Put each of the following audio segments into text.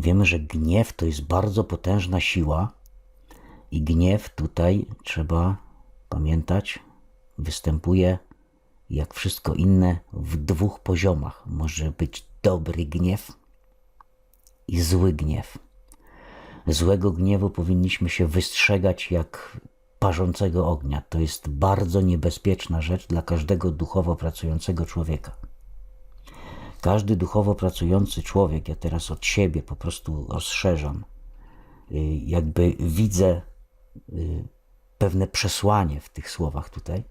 wiemy, że gniew to jest bardzo potężna siła i gniew tutaj trzeba pamiętać, występuje jak wszystko inne w dwóch poziomach. Może być dobry gniew i zły gniew. Złego gniewu powinniśmy się wystrzegać jak parzącego ognia. To jest bardzo niebezpieczna rzecz dla każdego duchowo pracującego człowieka. Każdy duchowo pracujący człowiek, ja teraz od siebie po prostu rozszerzam, y, jakby widzę y, pewne przesłanie w tych słowach tutaj.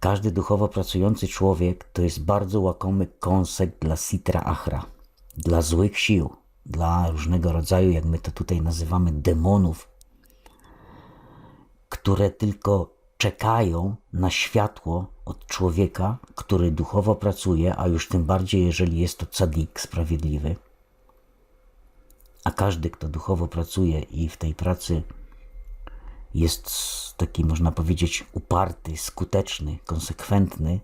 Każdy duchowo pracujący człowiek to jest bardzo łakomy kąsek dla sitra achra, dla złych sił, dla różnego rodzaju, jak my to tutaj nazywamy, demonów, które tylko czekają na światło od człowieka, który duchowo pracuje, a już tym bardziej, jeżeli jest to cadik sprawiedliwy. A każdy, kto duchowo pracuje i w tej pracy jest taki, można powiedzieć, uparty, skuteczny, konsekwentny,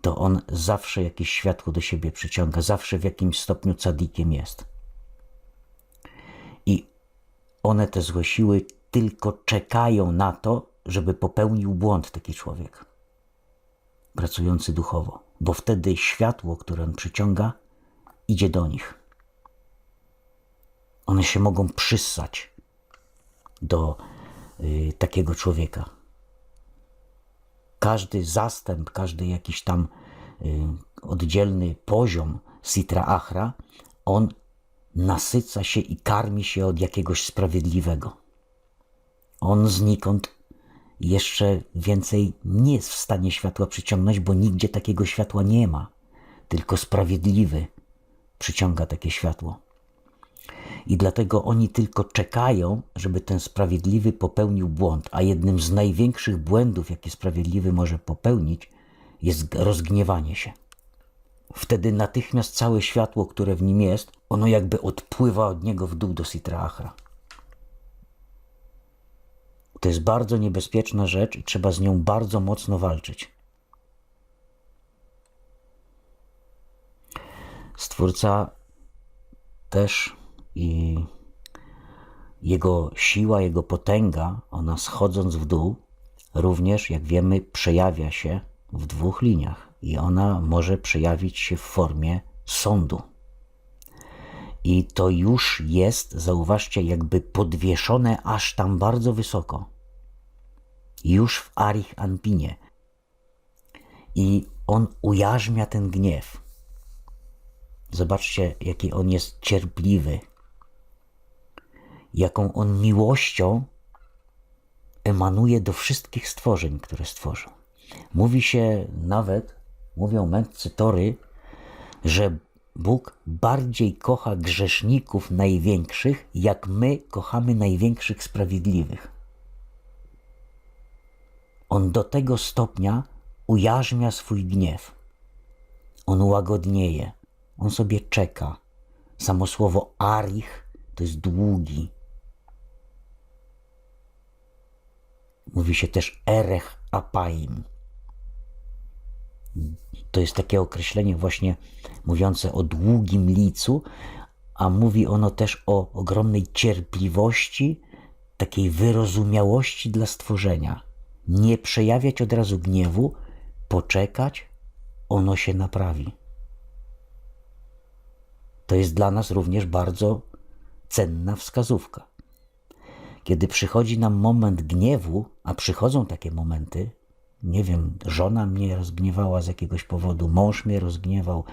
to on zawsze jakieś światło do siebie przyciąga, zawsze w jakimś stopniu cadikiem jest. I one, te złe siły, tylko czekają na to, żeby popełnił błąd taki człowiek, pracujący duchowo, bo wtedy światło, które on przyciąga, idzie do nich. One się mogą przyssać do y, takiego człowieka. Każdy zastęp, każdy jakiś tam y, oddzielny poziom Sitra Achra, on nasyca się i karmi się od jakiegoś sprawiedliwego. On znikąd jeszcze więcej nie jest w stanie światła przyciągnąć, bo nigdzie takiego światła nie ma. Tylko sprawiedliwy przyciąga takie światło. I dlatego oni tylko czekają, żeby ten sprawiedliwy popełnił błąd. A jednym z największych błędów, jakie sprawiedliwy może popełnić, jest rozgniewanie się. Wtedy natychmiast całe światło, które w nim jest, ono jakby odpływa od niego w dół do Sitra Achra. To jest bardzo niebezpieczna rzecz i trzeba z nią bardzo mocno walczyć. Stwórca też i jego siła, jego potęga, ona schodząc w dół, również, jak wiemy, przejawia się w dwóch liniach i ona może przejawić się w formie sądu. I to już jest, zauważcie, jakby podwieszone aż tam bardzo wysoko. Już w Arich Anpinie. I on ujarzmia ten gniew. Zobaczcie, jaki on jest cierpliwy, jaką on miłością emanuje do wszystkich stworzeń, które stworzył. Mówi się nawet, mówią mędrcy Tory, że Bóg bardziej kocha grzeszników największych, jak my kochamy największych sprawiedliwych. On do tego stopnia ujarzmia swój gniew. On łagodnieje, on sobie czeka. Samo słowo arich to jest długi. Mówi się też erech apaim. To jest takie określenie właśnie mówiące o długim licu, a mówi ono też o ogromnej cierpliwości, takiej wyrozumiałości dla stworzenia. Nie przejawiać od razu gniewu, poczekać, ono się naprawi. To jest dla nas również bardzo cenna wskazówka. Kiedy przychodzi nam moment gniewu, a przychodzą takie momenty, nie wiem, żona mnie rozgniewała z jakiegoś powodu, mąż mnie rozgniewał,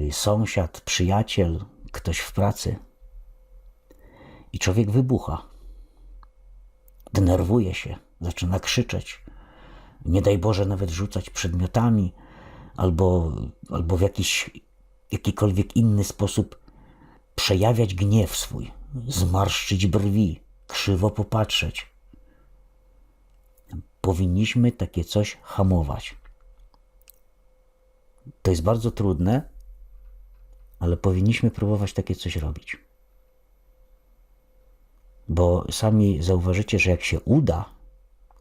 y, sąsiad, przyjaciel, ktoś w pracy. I człowiek wybucha. Denerwuje się, zaczyna krzyczeć. Nie daj Boże nawet rzucać przedmiotami albo, albo w jakiś, jakikolwiek inny sposób przejawiać gniew swój, zmarszczyć brwi, krzywo popatrzeć powinniśmy takie coś hamować. To jest bardzo trudne, ale powinniśmy próbować takie coś robić. Bo sami zauważycie, że jak się uda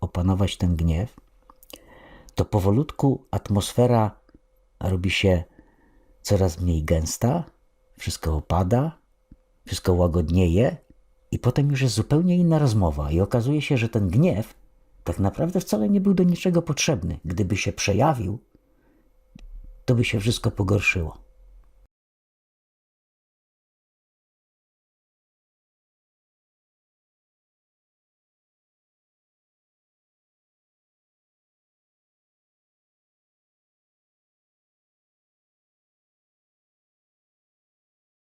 opanować ten gniew, to powolutku atmosfera robi się coraz mniej gęsta, wszystko opada, wszystko łagodnieje i potem już jest zupełnie inna rozmowa i okazuje się, że ten gniew tak naprawdę wcale nie był do niczego potrzebny. Gdyby się przejawił, to by się wszystko pogorszyło.